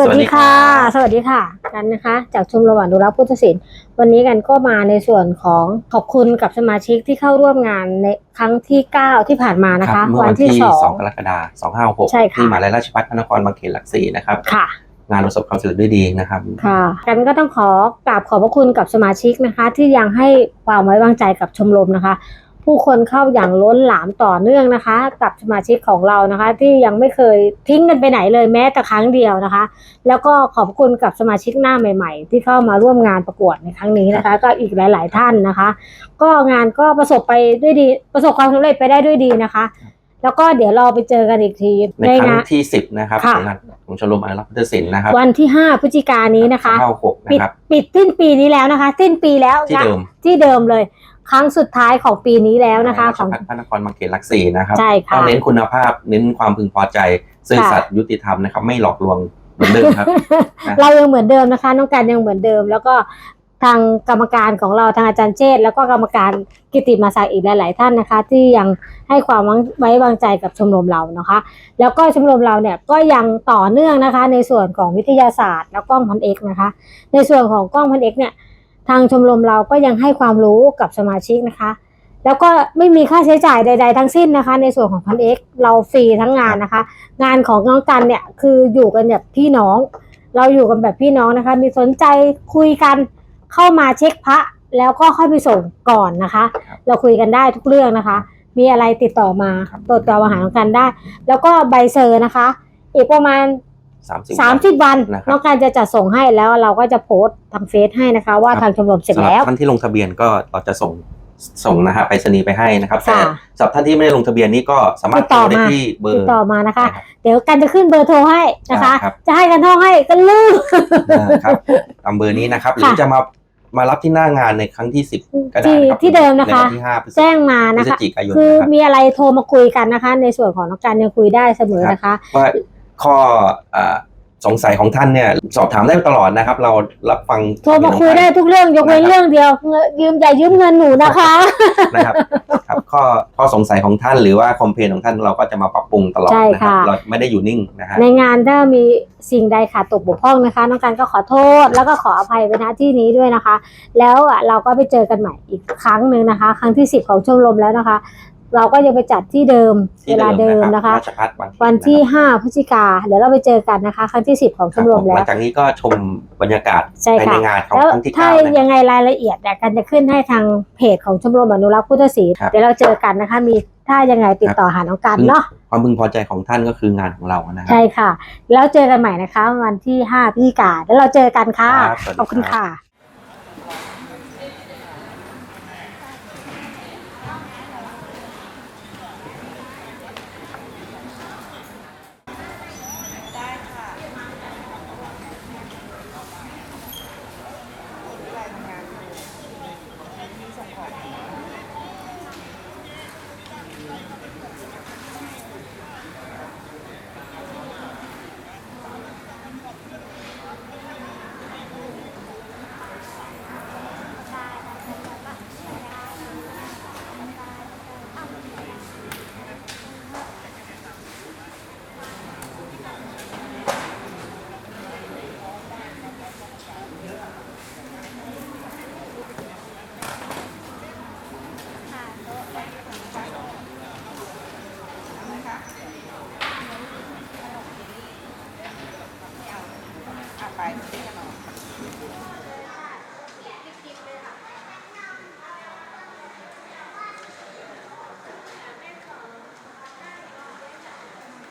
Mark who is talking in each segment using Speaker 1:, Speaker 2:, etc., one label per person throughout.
Speaker 1: สวัสดีค่ะ
Speaker 2: สวัสดีครับ
Speaker 1: สวัสดีค่ะกันนะคะ จากชมรมอนุรักษ์พุทธศิลป์วันนี้กันก็มาในส่วนของขอบคุณกับสมาชิกที่เข้าร่วมงานในครั้งที่ 9 ที่ผ่านมานะ
Speaker 2: ครั
Speaker 1: คะ
Speaker 2: บเมื่อวันที่
Speaker 1: สอง
Speaker 2: 2กรกฎาคม256
Speaker 1: ใช่ค่ะ
Speaker 2: ที่มหาลัยราชภัฏพระนครบางเขนหลักสี่นะครับ
Speaker 1: ค่ะ
Speaker 2: งานประสบความสำเร็จด้วยดีนะครับ
Speaker 1: ค่ะ กันก็ต้องขอกราบขอบพระคุณกับสมาชิกนะคะ ที่ยังให้ความไว้วางใจกับชมรมนะคะ ผู้คนเข้าอย่างล้นหลามต่อเนื่องนะคะ กับสมาชิกของเรานะคะ ที่ยังไม่เคยทิ้งกันไปไหนเลยแม้แต่ครั้งเดียวนะคะ แล้วก็ขอบคุณกับสมาชิกหน้าใหม่ ๆ ที่เข้ามาร่วมงานประกวดในครั้งนี้นะคะ ก็อีกหลาย ๆ ท่านนะคะ ก็งานก็ประสบไปด้วยดี ประสบความสำเร็จไปได้ด้วยดีนะคะ แล้วก็เดี๋ยวเราไปเจอกันอีกที
Speaker 2: ในครั้
Speaker 1: งางน
Speaker 2: ที่10นะครับ
Speaker 1: ค่ะ
Speaker 2: ของงานของชมรมอนุรักษ์พุทธศิลป์นะครับ
Speaker 1: วันที่5พฤศจิกายนนี้นะคะ
Speaker 2: 256
Speaker 1: ปิ
Speaker 2: นะ
Speaker 1: ด
Speaker 2: ครับ
Speaker 1: ปิดสิ้นปีนี้แล้วนะคะ สิ้นปีแล้ว
Speaker 2: ที่เดิม
Speaker 1: ที่เดิมเลย ครั้งสุดท้ายของปีนี้แล้วนะคะ
Speaker 2: รา
Speaker 1: ข
Speaker 2: ช
Speaker 1: อง
Speaker 2: ภัฏพระนครบางเขนหลักสี่นะครับ
Speaker 1: ใช่ค่ะ
Speaker 2: ต้องเน้นคุณภาพเน้นความพึงพอใจ ซื่อสัตย์ยุติธรรมนะครับ ไม่หลอกลวงเหมือนเดิมครับนะ
Speaker 1: เรายังเหมือนเดิมนะคะน้องการยังเหมือนเดิม แล้วก็ทางกรรมการของเราทางอาจารย์เจษแล้วก็กรรมการกิติมาศักดิ์อีกหลาย ๆ ท่านนะคะ ที่ยังให้ความไว้วางใจกับชมรมเรานะคะ แล้วก็ชมรมเราเนี่ยก็ยังต่อเนื่องนะคะ ในส่วนของวิทยาศาสตร์ และกล้องพันเอกนะคะ ในส่วนของกล้องพันเอกเนี่ย ทางชมรมเราก็ยังให้ความรู้กับสมาชิกนะคะ แล้วก็ไม่มีค่าใช้จ่ายใด ๆ ทั้งสิ้นนะคะ ในส่วนของพันเอกเราฟรีทั้งงานนะคะ งานของน้องกันเนี่ยคืออยู่กันแบบพี่น้อง เราอยู่กันแบบพี่น้องนะคะ มีสนใจคุยกันเข้ามาเช็คพระแล้วก็ค่อยไปส่งก่อนนะคะ
Speaker 2: ครับ
Speaker 1: เราคุยกันได้ทุกเรื่องนะคะ มีอะไรติดต่อมา
Speaker 2: ครับ
Speaker 1: ติดต่อมาหาน้องกันได้ แล้วก็ใบเซอร์นะคะ อีกประมาณ
Speaker 2: 30
Speaker 1: 30วัน
Speaker 2: นะครับ
Speaker 1: น้องการจะจัดส่งให้แล้วเราก็จะโพสต์ทางเฟซให้นะคะ ว่า
Speaker 2: ครับ
Speaker 1: ทางชมรมเสร็จ
Speaker 2: สำหรับ
Speaker 1: แล้ว
Speaker 2: ท่านที่ลงทะเบียนก็เราจะส่งส่งนะฮะไปรษณีย์ไปให้นะครับแต่
Speaker 1: ค่ะ
Speaker 2: สำหรับท่านที่ไม่ได้ลงทะเบียนนี่ก็สามารถ
Speaker 1: ติดต่อ
Speaker 2: โทรได้
Speaker 1: มา
Speaker 2: ที่เบอ
Speaker 1: ติด
Speaker 2: ร์
Speaker 1: ต่อมานะคะ
Speaker 2: นะครับ
Speaker 1: เดี๋ยวกันจะขึ้นเบอร์โทรให้นะคะ
Speaker 2: ครับ
Speaker 1: จะให้กันท่องให้ก็ลืม
Speaker 2: อ่าครับตามเบอร์นี้นะครับ หรือ
Speaker 1: ค่ะ
Speaker 2: จะมามารับที่หน้างานในครั้งที่10ก็ได้
Speaker 1: ที่
Speaker 2: นะครับ
Speaker 1: ที่เดิมนะคะ
Speaker 2: ในวันที่5พฤศ
Speaker 1: แจ้งมา
Speaker 2: พฤ
Speaker 1: นะ
Speaker 2: ศ
Speaker 1: คะ
Speaker 2: จิกายน
Speaker 1: คือ
Speaker 2: นะครับ
Speaker 1: มีอะไรโทรมาคุยกันนะคะ ในส่วนของน้องการยังคุยได้เสมอนะคะ
Speaker 2: ว่า ข้ออ่าสงสัยของท่านเนี่ย สอบถามได้ตลอดนะครับ เรารับฟัง
Speaker 1: โทรมาคุยได้ทุกเรื่องยกเว้น
Speaker 2: นะครับ
Speaker 1: เรื่องเดียวเงินยืมอย่ายืมเงินหนูนะคะ
Speaker 2: นะครับครับข้อข้อสงสัยของท่านหรือว่าคอมเพลนของท่านเราก็จะมาปรับปรุงตลอด
Speaker 1: ใช่
Speaker 2: นะครั
Speaker 1: ค่ะ
Speaker 2: เราไม่ได้อยู่นิ่งนะฮะ
Speaker 1: ในงานถ้ามีสิ่งใดขาดตกบกพร่องนะคะน้องการก็ขอโทษแล้วก็ขออภัยไปณที่นี้ด้วยนะคะ แล้วอะเราก็ไปเจอกันใหม่อีกครั้งหนึ่งนะคะ ครั้งที่ 10 ของชมรมแล้วนะคะ เราก็จะไปจัดที่เดิม
Speaker 2: ที่
Speaker 1: เวลาเดิมนะคะ
Speaker 2: ราชพัฒบางเข
Speaker 1: วันที่ะ
Speaker 2: ครับ
Speaker 1: 5พฤศจิกาเดี๋ยวเราไปเจอกันนะคะ ครั้งที่10ของชมรม
Speaker 2: คบผห
Speaker 1: แล้
Speaker 2: ลั
Speaker 1: ว
Speaker 2: งจากนี้ก็ชมบรรยากาศ
Speaker 1: ใช่
Speaker 2: ภายใน
Speaker 1: ค่ะ
Speaker 2: งานของ
Speaker 1: แล้ว
Speaker 2: ครั้งที่
Speaker 1: ถ้า
Speaker 2: เก้านะ
Speaker 1: ยังไงรายละเอียดเนี่ยกันจะขึ้นให้ทางเพจของชมรมอนุรักษ์พุทธศิลป์
Speaker 2: ครับ
Speaker 1: เดี๋ยวเราเจอกันนะคะ มีถ้ายังไงติดต่อหาน้องกันเนาะ
Speaker 2: ความพึงพอใจของท่านก็คืองานของเรานะครั
Speaker 1: ใช่ค่ะ แล้วเจอกันใหม่นะคะ วันที่5พฤศจิกาแล้วเราเจอกันค่ะ
Speaker 2: ครับสวัสดี
Speaker 1: ขอบคุณ
Speaker 2: ครับ
Speaker 1: ค่ะ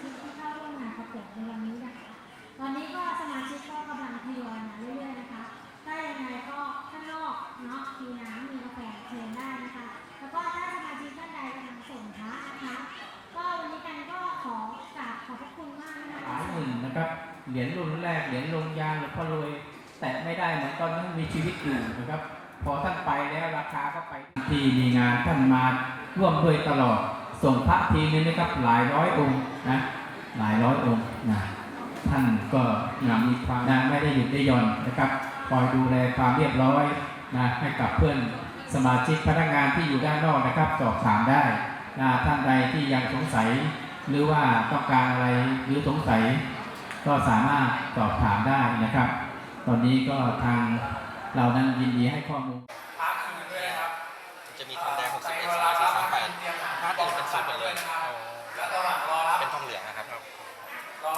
Speaker 1: ที่เข้าร่วมงานประกวดในวันนี้นะคะ ตอนนี้ก็สมาชิกก็กำลังทยอยมาเรื่อยๆนะคะ ถ้ายังไงก็ข้างนอกเนาะมีน้ำมีกาแฟเชิญได้นะคะ แล้วก็ถ้าสมาชิกท่านใดกำลังส่งพระนะคะ ก็วันนี้กันก็ขอกราบขอบพระคุณมากนะ
Speaker 3: หลา
Speaker 1: คะ
Speaker 3: ยหมื่นนะครับ เหรียญรุ่นแรก เหรียญลงยาหลวงพ่อรวย แตะไม่ได้เหมือนตอนนั้นมีชีวิตอยู่นะครับ พอท่านไปแล้วราคาก็ไปที่มีงานท่านมาร่วมด้วยตลอด ส่งพระทีนึงนะครับหลายร้อยองค์นะหลายร้อยองค์นะท่านก็นะมีความนะไม่ได้หยุดได้ย่อนนะครับคอยดูแลความเรียบร้อยนะให้กับเพื่อนสมาชิกพนักงานที่อยู่ด้านนอกนะครับสอบถามได้นะท่านใดที่ยังสงสัย หรือว่าต้องการอะไรหรือสงสัย ก็สามารถสอบถามได้นะครับ ตอนนี้ก็ทางเรานั้นยินดีให้ข้อมูล
Speaker 4: จะมีทองแดง61 34 38ถ้าอื่นเป็นสูตรหมดเลยเป็นทองเหลืองนะครับ
Speaker 5: รอ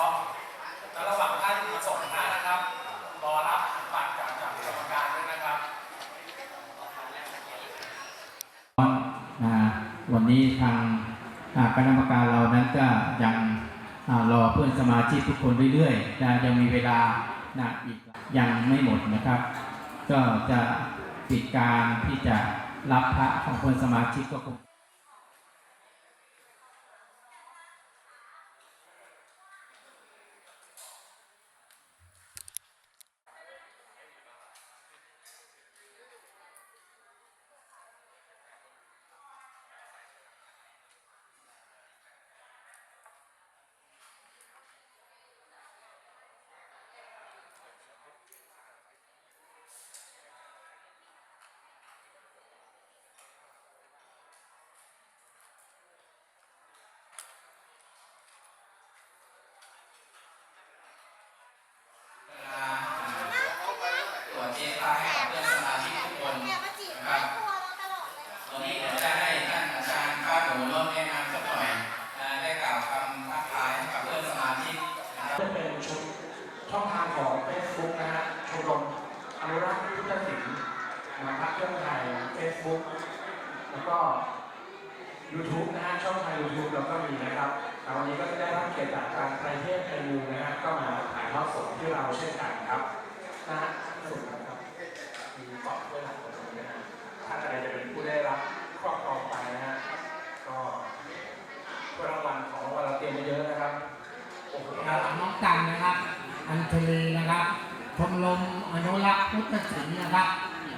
Speaker 5: แล้วระหว่างท่านมาส่งนะนะครับ รอรับบัตรจากจากกรรมการด้วยนะครับ
Speaker 3: นะวันนี้ทางอ่าคณะกรรมการเรานั้นก็ยังอ่า รอเพื่อนสมาชิกทุกคนเรื่อยๆนะยังมีเวลานะอีกยังไม่หมดนะครับ ก็จะปิดการที่จะรับพระของเพื่อนสมาชิกก็คง ให้กับเพื่อนสมาชิกทุกคนนะครับตอนนี้เดี๋ยวจะให้ท่านอาจารย์ป้าหนูร่วมแนะนำสักหน่อยอ่าได้กล่าวคำทักทายให้กับเพื่อนสมาชิกนะครับ
Speaker 5: จะเป็นชุดช่องทางของ Facebook นะฮะชมรมอนุรักษ์พุทธศิลป์นะพักเครื่องไทย Facebook แล้วก็ YouTube นะฮะช่องทาง YouTube เราก็มีนะครับแต่วันนี้ก็จะได้รับเกียรติจากการไตรเทพไทยมูนะฮะก็มาถ่ายทอดสดที่เราเช่นกันครับนะฮะสุดนะครับ ได้รับครอบครองไปนะฮะก็ถ้วยรางวัลของรางวัลเราเตรียมไว้เยอะนะครับโอ้โห
Speaker 6: ครับน้องกันนะครับ อัญชลีนะครับชมรมอนุรักษ์พุทธศิลป์นะครับ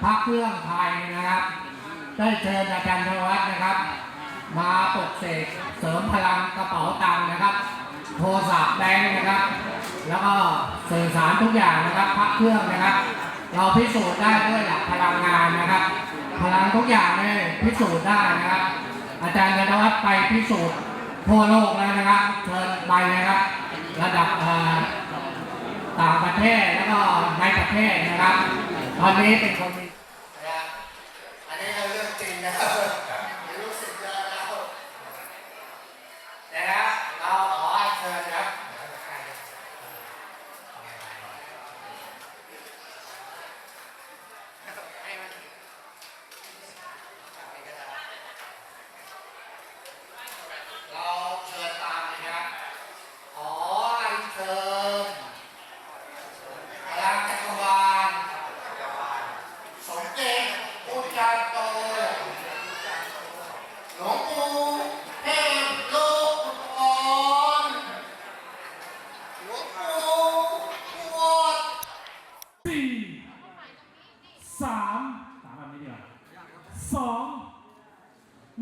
Speaker 6: พระเครื่องไทยนะครับ ได้เชิญอาจารย์ธวัฒน์นะครับ มาปลุกเสกเสริมพลังกระเป๋าตังค์นะครับ โทรศัพท์แบงค์นะครับ แล้วก็สื่อสารทุกอย่างนะครับพระเครื่องนะครับ เราพิสูจน์ได้ด้วยหลักพลังงานนะครับ พลังทุกอย่างเนี่ยพิสูจน์ได้นะครับ อาจารย์ธวัฒน์ไปพิสูจน์ทั่วโลกแล้วนะครับเชิญไปนะครับ ระดับต่างประเทศแล้วก็ในประเทศนะครับ ตอนนี้เป็นคนมี
Speaker 7: อันนี้เราเรื่องจริงนะครับรู้สึกเยอะแล้วนะครับเราขอเชิญครับ เราเชิญตามนะครับ ขออัญเชิญพลังจักรวาล สมเด็จพุทธาโตหลวงปู่เทพโลกอุทรหลวงปู่ทวด
Speaker 8: สี่สามสามแบบนี้ดีกว่าสอง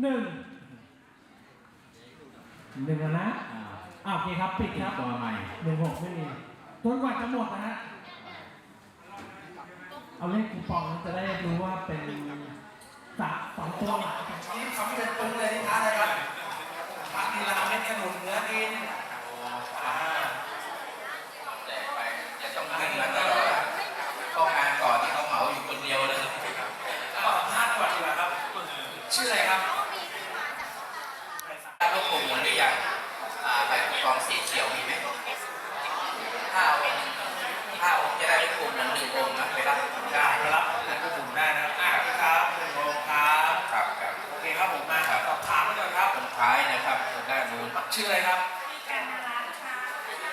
Speaker 8: หนึ่งหนึ่งแล้วนะ
Speaker 3: อ่า
Speaker 8: อ่าโอเคครับปิดครับ
Speaker 3: ตัวใหม่
Speaker 8: หนึ่งหกไม่มีจนกว่าจะหมดนะฮะเอาเลขคูปองจะได้รู้ว่าเป็นสามสองตัวหลัก
Speaker 5: นี่คำเป็นปึ้งเลยที่ท้าเลยครับพักนีลาเม็ดขนุนเนื้อดินอ่า
Speaker 2: แจกไปอย่าต้องขึ้นมาตลอดนะเข้างานก่อนที่เขาเหมาอยู่คนเดียวเลย
Speaker 5: ก็สัมภาษณ์ก่อนดีกว่าครับ ชื่ออะไรครับ
Speaker 2: ถ้าลูกกลุ่มหมุนหรือยังอ่าแบบกองสีเขียวมีไหมถ้าองค์ถ้าองค์จะได้ลูกกลุ่มหมุนหนึ่งองค์นะไปรับ
Speaker 5: ได้ครับแต่ก็หมุนได้นะครับอ่าครับหนึ่งโมงครับ
Speaker 2: ครับครับ
Speaker 5: โอเคครับผมมาสอบถามมาก่อนครับ
Speaker 2: คนท้ายนะครับด้านนู้น
Speaker 5: ชื่ออะไรครับ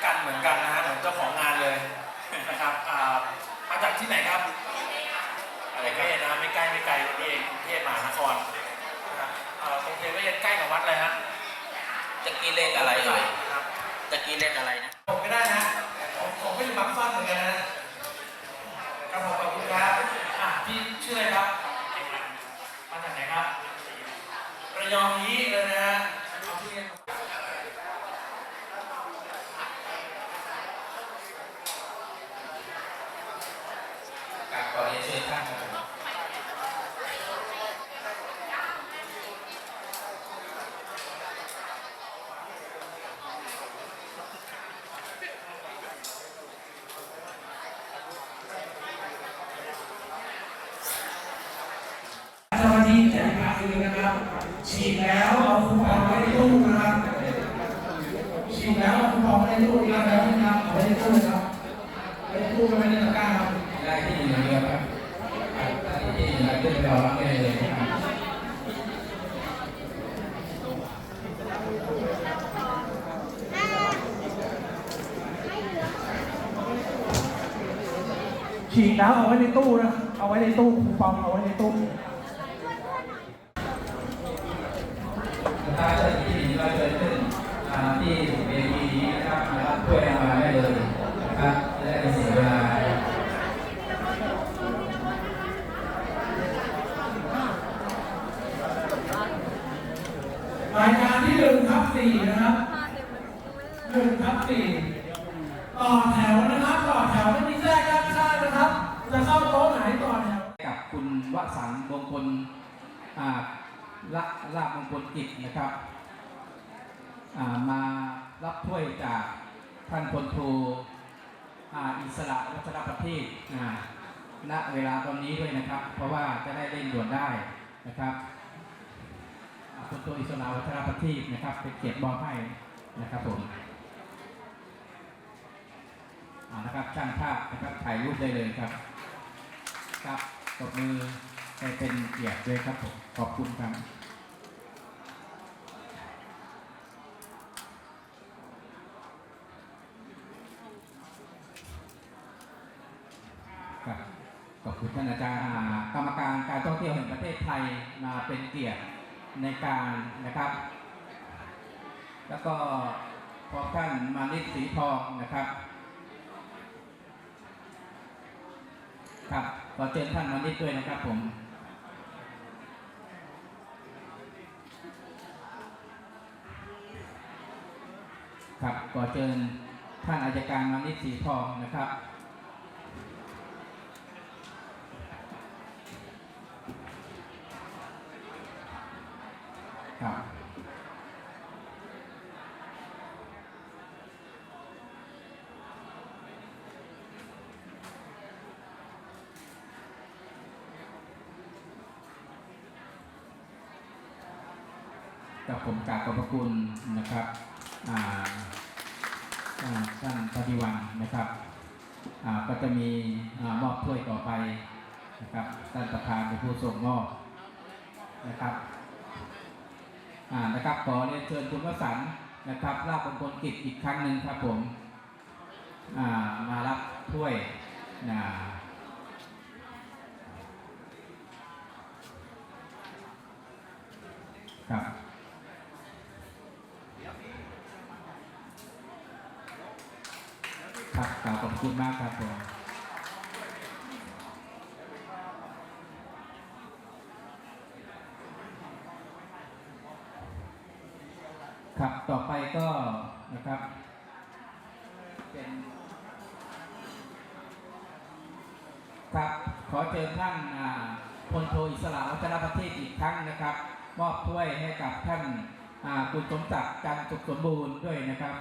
Speaker 5: กันเหมือนกันนะฮะเหมือนเจ้าของงานเลยนะครับอ่ามาจากที่ไหนครับ
Speaker 2: อะไร
Speaker 5: ก
Speaker 2: ค
Speaker 5: รุ
Speaker 2: รับ
Speaker 5: งเทพนะไม่ใกล้ไม่ไกลนี่เองกรุงเทพมหานครนะครับอ่ากรุงเทพก็ยังใกล้กับวัดเลยฮะ
Speaker 2: จะ กี้เลขอะไรเอ่ย
Speaker 5: ครับ
Speaker 2: จะกี้เลขอะไรนะ
Speaker 5: ผมก็ได้นะผมผมก็อยู่บางซ่อนเหมือนกันนะครับผมขอบคุณครับอะพี่ชื่ออะไรครับ มาจากไหนครับ ระยองนี้เลยนะฮะเอาที่
Speaker 2: การขอเรียนเชิญท่านครับ
Speaker 5: ฉีดแล้วเอาคูปองไว้ในตู้นะครับฉีดแล้วเอาคูปองไว้ในตู้รับแล้วนะครับเอาไว้ในตู้นะครับไว้ในตู้ไว้ในตะกร้าครับ
Speaker 3: ได้ที่หนึ่งเดียวครับที่หนึ่งเดียวเรารับได้เลยนะครับ
Speaker 5: ฉีดแล้ว เอาไว้ในตู้นะ เอาไว้ในตู้คูปองเอาไว้ในตู้
Speaker 3: ถ้าเกิดที่หนึ่งก็เกิดขึ้นอ่าที่เวทีนี้นะครับมารับถ้วยรางวัลได้เลยนะครับจะได้ไม่เสียเวลา
Speaker 5: รายการที่หนึ่งทับสี่นะครับหนึ่งทับสี่ต่อแถวนะครับ ต่อแถวไม่มีแทรกด้านข้างนะครับ จะเข้าโต๊ะไหนต่อแถว
Speaker 3: กับคุณวสันต์มงคลอ่าละลาบมงคลกิจนะครับอ่ามารับถ้วยจากท่านพลโทอ่าอิสระวัชรประทีปอ่าณเวลาตอนนี้ด้วยนะครับ เพราะว่าจะได้เล่นด่วนได้นะครับอ่าพลโทอิสระวัชรประทีปนะครับ เป็นเกียรติมอบให้นะครับผมนะครับช่างภาพนะครับถ่ายรูปได้เลยครับครับตบมือให้เป็นเกียรติด้วยครับผมขอบคุณครับขอบคุณท่านอาจารย์กรรมการการท่องเที่ยวแห่งประเทศไทยมาเป็นเกียรติในการนะครับ แล้วก็พอท่านมานิดสีทองนะครับ ครับขอเชิญท่านมานิดด้วยนะครับผมครับขอเชิญท่านอายการมานิดสีทองนะครับครับ กับผมกราบขอบพระคุณนะครับอ่าท่านปฏิวันนะครับอ่าก็จะมีอ่ามอบถ้วยต่อไปนะครับท่านประธานเป็นผู้ส่งมอบนะครับอ่านะครับขอเรียนเชิญคุณวสันต์นะครับลาบมงคลกิจอีกครั้งหนึ่งครับผมอ่ามารับถ้วยนะครับ ครับกล่าวขอบคุณมากครับผมครับต่อไปก็นะครับเป็นครับขอเชิญท่านพลโทอิสระวัชรประเทีปอีกครั้งนะครับ มอบถ้วยให้กับท่านคุณสมศักดิ์จันทร์สุขสมบูรณ์ด้วยนะครับ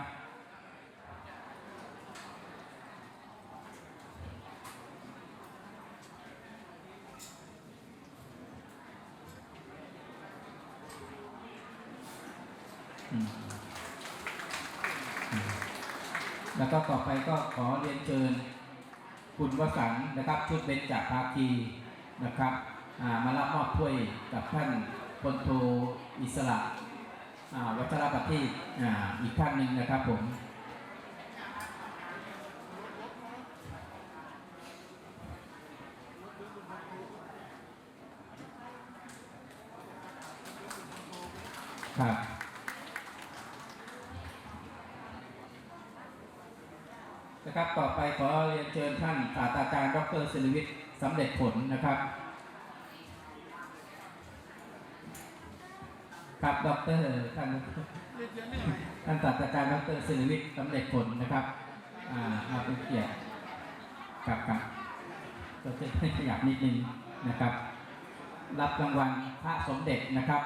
Speaker 3: แล้วก็ต่อไปก็ขอเรียนเชิญคุณวสันต์นะครับชุดเบญจภาคีนะครับมารับมอบถ้วยกับท่านพลโทอิสระวัชรประทีปอ,อีกท่านหนึ่งนะครับผมครับ นะครับ ต่อไปขอเรียนเชิญท่านศาสตราจารย์ดรศิริวิทย์สำเร็จผลนะครับ ครับดรท่านท่านศาสตราจารย์ดรศิริวิทย์สำเร็จผลนะครับอ่ามาเป็นเกียรติครับครับก็จะขยับนิดนึงนะครับ รับรางวัลพระสมเด็จนะครับ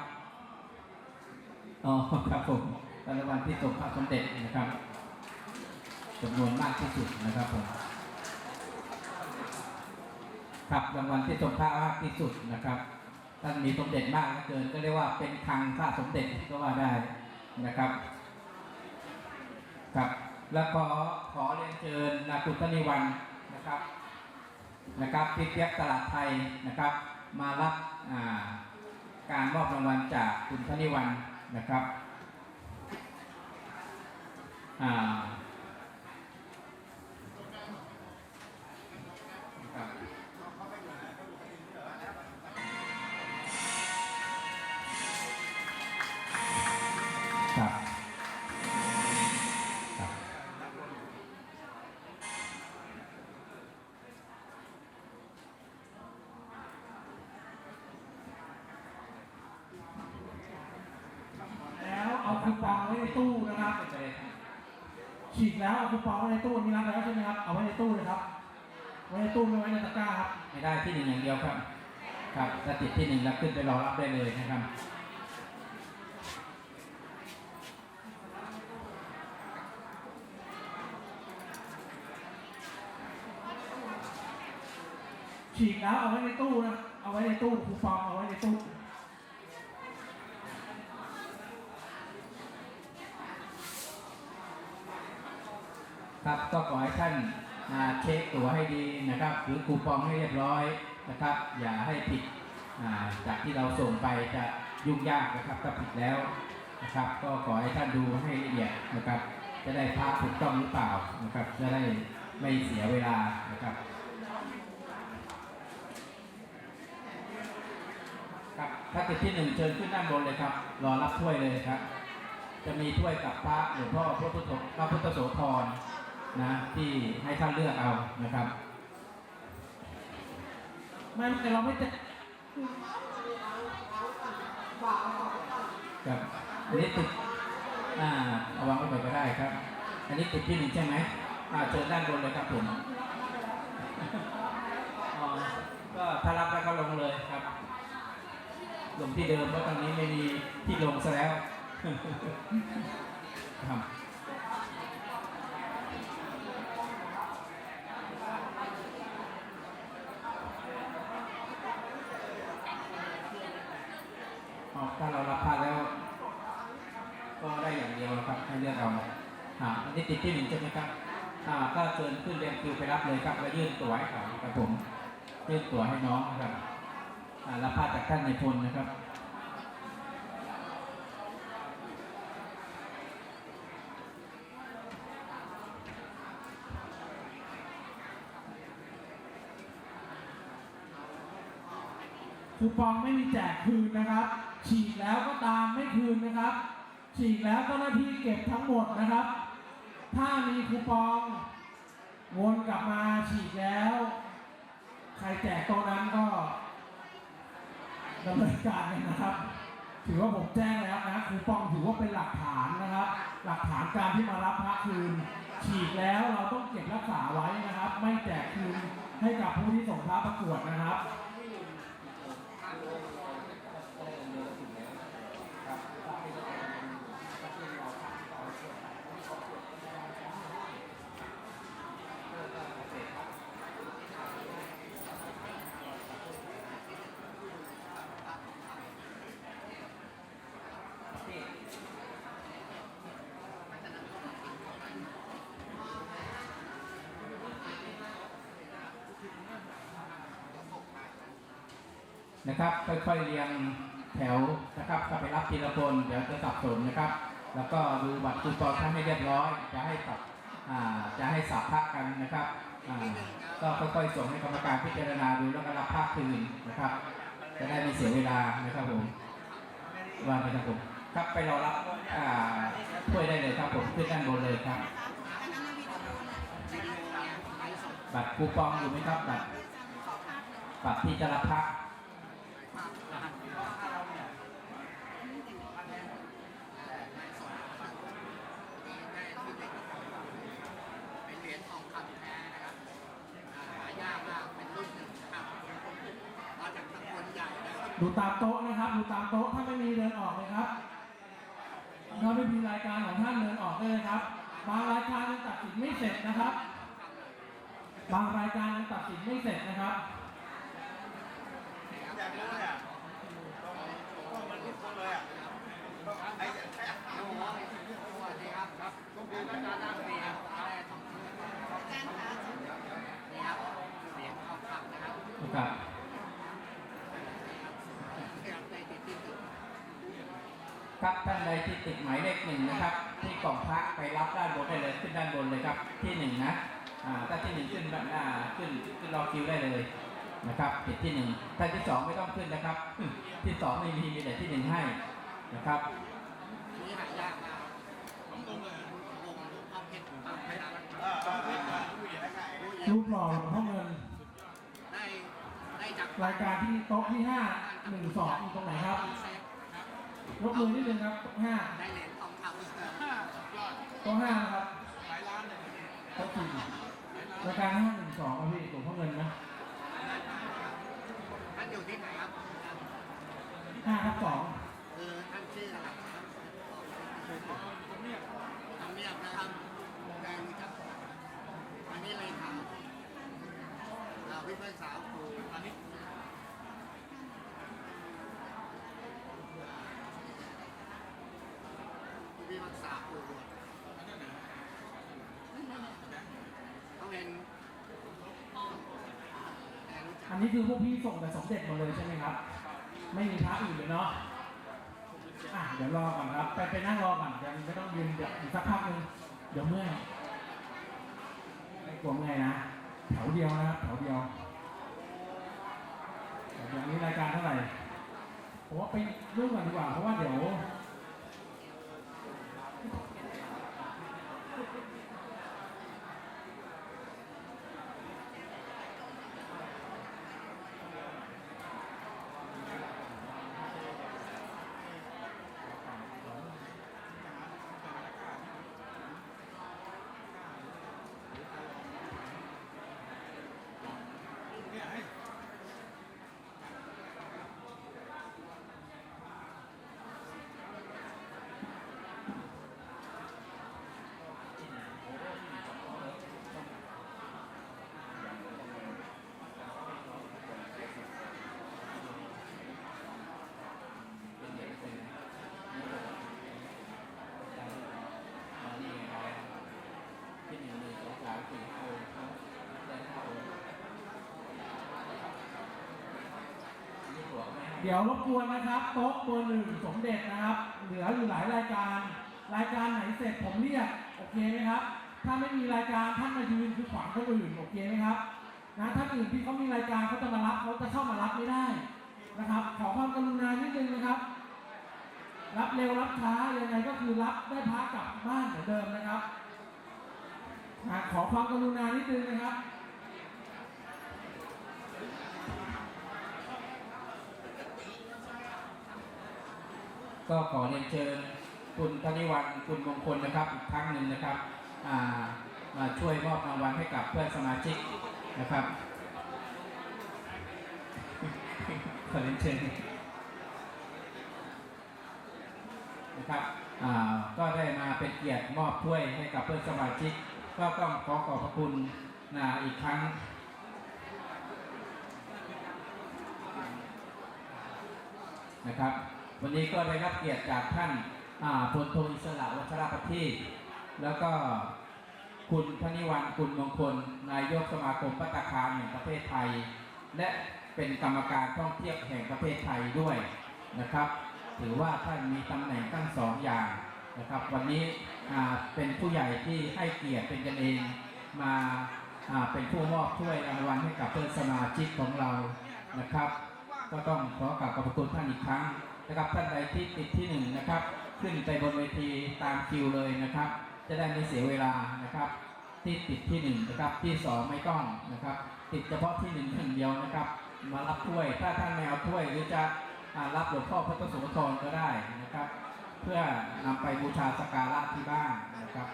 Speaker 3: อ๋อครับผมรางวัลที่ทรงพระสมเด็จนะครับ จำนวนมากที่สุดนะครับผมครับรางวัลที่ทรงพระมากที่สุดนะครับท่านมีสมเด็จมากเหลือเกินก็เรียกว่าเป็นคลังค่าสมเด็จก็ว่าได้นะครับ ครับ แล้วขอขอเรียนเชิญนาคุณทนิวันนะครับนะครับพี่เปียกตลาดไทยนะครับ มารับการมอบรางวัลจากคุณทนิวันนะครับอ่า
Speaker 8: แล้วเอาคูปองไว้ในตู้นี้รับแล้วใช่ไหมครับ เอาไว้ในตู้เลยครับ ไว้ในตู้ไม่ไว้ในตะกร้าครับ
Speaker 3: ไม่ได้ที่หนึ่งอย่างเดียวครับ ครับถ้าติดที่หนึ่งแล้วขึ้นไปรอรับได้เลยนะครับ
Speaker 8: ฉีกแล้วเอาไว้ในตู้นะ เอาไว้ในตู้คูปองเอาไว้ในตู้
Speaker 3: ครับก็ขอให้ท่านาเช็คตั๋วให้ดีนะครับหรือคูปองให้เรียบร้อยนะครับ อย่าให้ผิดาจากที่เราส่งไปจะยุ่งยากนะครับถ้าผิดแล้วนะครับ ก็ขอให้ท่านดูให้ละเอียดนะครับ จะได้ภาพถูกต้องหรือเปล่านะครับ จะได้ไม่เสียเวลานะครับครับถ้าติดที่หนึ่งเชิญขึ้นด้านบนเลยครับ รอรับถ้วยเลยครับ จะมีถ้วยกับพระหลวงพ่อพระพุทธพระพุทธโสธร นะที่ให้ท่านเลือกเอานะครับ
Speaker 8: ไม่แต่เราไม่แจก
Speaker 3: ครับอันนี้ติดอ่าเอาวางไว้ก่อนก็ได้ครับ อันนี้ติดที่หนึ่งใช่ไหมอ่าเชิญด้านบนเลยครับผมอ๋อก็ถ้ารับแล้วก็ลงเลยครับ ลงที่เดิมเพราะตอนนี้ไม่มีที่ลงซะแล้วครับ อ๋อถ้าเรารับพลาดแล้ว ก็ได้อย่างเดียวนะครับ ให้เลือกเอาอ่าอันนี้ติด ที่หนึ่งใช่ไหมครับอ่าก็เชิญขึ้นเรียงคิวไปรับเลยครับแล้วยื่นตั๋วให้เขาครับผมยื่นตั๋วให้น้องนะครับอ่ารับพลาจากท่านในพลนะครับ
Speaker 8: คูปองไม่มีแจกคืนนะครับ ฉีกแล้วก็ตามไม่คืนนะครับ ฉีกแล้วเจ้าหน้าที่เก็บทั้งหมดนะครับ ถ้ามีคูปองวนกลับมาฉีกแล้ว ใครแจกตรงนั้นก็ดำเนินการกันนะครับ ถือว่าผมแจ้งแล้วนะคูปองถือว่าเป็นหลักฐานนะครับ หลักฐานการที่มารับพระคืน ฉีกแล้วเราต้องเก็บรักษาไว้นะครับ ไม่แจกคืนให้กับผู้ที่ส่งพระประกวดนะครับ
Speaker 3: นะครับ ค่อยๆเรียงแถวนะครับก็ไปรับทีละคนเดี๋ยวจะสับสนนะครับ แล้วก็ดูบัตรคูปองถ้าไม่เรียบร้อย จะให้สับจะให้สับพักกันนะครับก็ค่อยๆส่งให้กรรมการพิจารณาดูแล้วก็รับภาคคืนนะครับ จะได้ไม่เสียเวลานะครับผมว่าไปครับผมครับไปรอรับถ้วยได้เลยครับผมขึ้นด้านบนเลยครับ บัตรคูปองอยู่ไหมครับบัตรบัตรที่จะรับพัก
Speaker 8: ดูตามโต๊ะนะครับ ดูตามโต๊ะถ้าไม่มีเดินออกเลยครับ ถ้าไม่มีรายการของท่านเดินออกเลยครับ บางรายการยังตัดสินไม่เสร็จนะครับ บางรายการยังตัดสินไม่เสร็จนะครับ
Speaker 7: อยากรู้เลยอะไอ้อ้มัสดี
Speaker 3: คสุกคนก็จะอาาสนะครับ ใดที่ติดหมายเลขหนึ่งนะครับ ที่กล่องพระไปรับด้านบนได้เลยขึ้นด้านบนเลยครับ ที่หนึ่งนะอ่าถ้าที่หนึ่งขึ้นด้านหน้าขึ้นขึ้นรอคิวได้เลยนะครับติดที่หนึ่งท่านที่สองไม่ต้องขึ้นนะครับ ที่สองไม่มีมีแต่ที่หนึ่งให้นะครับ
Speaker 8: รูปหล่อหลวงพ่อเงิน
Speaker 7: ได้ได้จาก
Speaker 8: รายการที่โต๊ะที่ห้าหนึ่งสองอยู่ตรงไหนครับ ยกมือนิดนึงครับโต๊ะห้า
Speaker 7: ได้เหรียญทองคำ
Speaker 8: โต๊ะห้านะครับโต๊ะสี่รายการห้าหนึ่งสองครับพี่หลวงพ่อเงินนะ
Speaker 7: ท่านอยู่ที่ไหนครับ
Speaker 8: ห้าทับสอง
Speaker 7: คือท่านชื่ออะไรครับทำเนียบทำเนียบนะครับแดงครับอันนี้เลยถามเราพี่เพื่อนสาวครูอันนี้พี่พี่รักษาครูเขาเป็นแต่รู้จัก
Speaker 8: อันนี้คือพวกพี่ส่งแต่สมเด็จหมดเลยใช่ไหมครับ ไม่มีพระอื่นเลยเนาะอะเดี๋ยวรอก่อนครับ ไปไปนั่งรอก่อนยังไม่ต้องยืนเดี๋ยวอีกสักพักหนึงเดี๋ยวเมื่อยไม่กลัวเมื่อยนะแถวเดียวนะครับแถวเดียวเดี๋ยวนี้รายการเท่าไหร่ผมว่าไปรื่งก่อนดีกว่าเพราะว่าเดี๋ยว
Speaker 3: ที่หนึ่งหนึ่งสองสามสี่ห้าหกได้ห้าองค์นี่หัวไม่ให้
Speaker 8: เดี๋ยวรบกวนนะครับ โต๊ะเบอร์หนึ่งสมเด็จนะครับ เหลืออยู่หลายรายการ รายการไหนเสร็จผมเรียกโอเคไหมครับ ถ้าไม่มีรายการท่านมายืนคือขวางคนอื่นโอเคไหมครับนะท่าอื่นที่เขามีรายการเขาจะมารับเขาจะเข้ามารับไม่ได้นะครับ ขอความกรุณานิดนึงนะครับ รับเร็วรับช้ายังไงก็คือรับได้พักกลับบ้านเหมือนเดิมนะครับขอความกรุณานิดนึงนะครับ
Speaker 3: ก็ขอเรียนเชิญคุณธนิวันคุณมงคลนะครับอีกครั้งหนึ่งนะครับมาช่วยมอบรางวัลให้กับเพื่อนสมาชิกนะครับขอเรียนเชิญนะครับก็ได้มาเป็นเกียรติมอบถ้วยให้กับเพื่อนสมาชิก ก็ต้องขอขอบพระคุณนะอีกครั้งนะครับ วันนี้ก็ได้รับเกียรติจากท่านพลโทอิสระวัชรประทีปแล้วก็คุณพนิวันคุณมงคล นายกสมาคมพัตตาคารแห่งประเทศไทย และเป็นกรรมการท่องเที่ยวแห่งประเทศไทยด้วยนะครับ ถือว่าท่านมีตำแหน่งตั้งสองอย่างนะครับ วันนี้เป็นผู้ใหญ่ที่ให้เกียรติเป็นกันเองมาเป็นผู้มอบถ้วยรางวัลให้กับเพื่อนสมาชิกของเรานะครับ ก็ต้องขอกราบขอบคุณท่านอีกครั้ง นะครับท่านใดที่ติดที่หนึ่งนะครับ ขึ้นไปบนเวทีตามคิวเลยนะครับ จะได้ไม่เสียเวลานะครับ ที่ติดที่หนึ่งนะครับที่สองไม่ต้องนะครับ ติดเฉพาะที่หนึ่งอย่งเดียวนะครับ มารับถ้วยถ้าท่านไม่เอาถ้วยหรือจะรับหลวงพ่อพระโสธรก็ได้นะครับ เพื่อนำไปบูชาสกการะที่บ้านนะครับ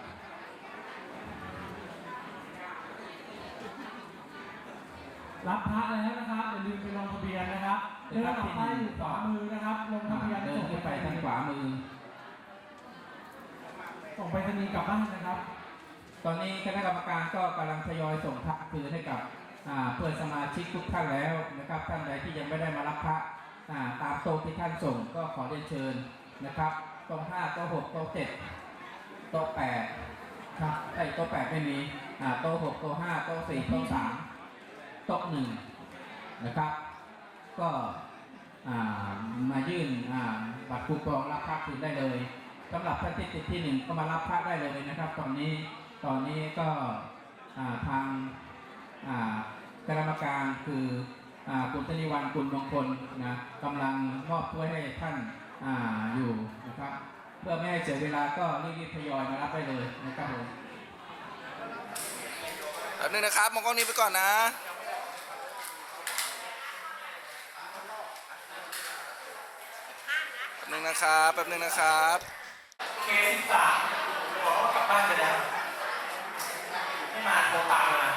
Speaker 8: รับพระแล้วนะครับอย่าลืมไปลงทะเบียนนะครับ เดินออกไปอยู่ขวามือนะครับ ลงทะเบียน
Speaker 3: เดินขึ้นไปทางขวามือ
Speaker 8: ส่งไปรษณีย์กลับบ้านนะครับ
Speaker 3: ตอนนี้คณะกรรมการก็กำลังทยอยส่งพระคืนให้กับอ่าเพื่อนสมาชิกทุกท่านแล้วนะครับท่านใดที่ยังไม่ได้มารับพระอ่าตามโต๊ะที่ท่านส่งก็ขอเรียนเชิญนะครับโต๊ะห้าโต๊ะหกโต๊ะเจ็ดโต๊ะแปดครับไอ้โต๊ะแปดไม่มีอ่าโต๊ะหกโต๊ะห้าโต๊ะสี่โต๊ะสามโต๊ะหนึ่งนะครับ ก็มายื่นบัตรคูปองรับพระคืนได้เลยสำหรับท่านที่ติดที่หนึ่งก็มารับพระได้เลยนะครับ ตอนนี้ตอนนี้ก็ทางกรรมการคือคุณธนิวันคุณมงคลนะกำลังมอบถ้วยให้ท่านออยู่นะครับเพื่อไม่ให้เสียเวลาก็รีบๆทยอยมารับได้เลยนะครับผม
Speaker 2: แป๊บนึงนะครับมองกล้องนี้ไปก่อนนะ แป๊บนึงนะครับแป๊บนึงนะครับ
Speaker 5: เคสิบสามบอกว่ากลับบ้านไปแล้วไม่มาโทรตามมา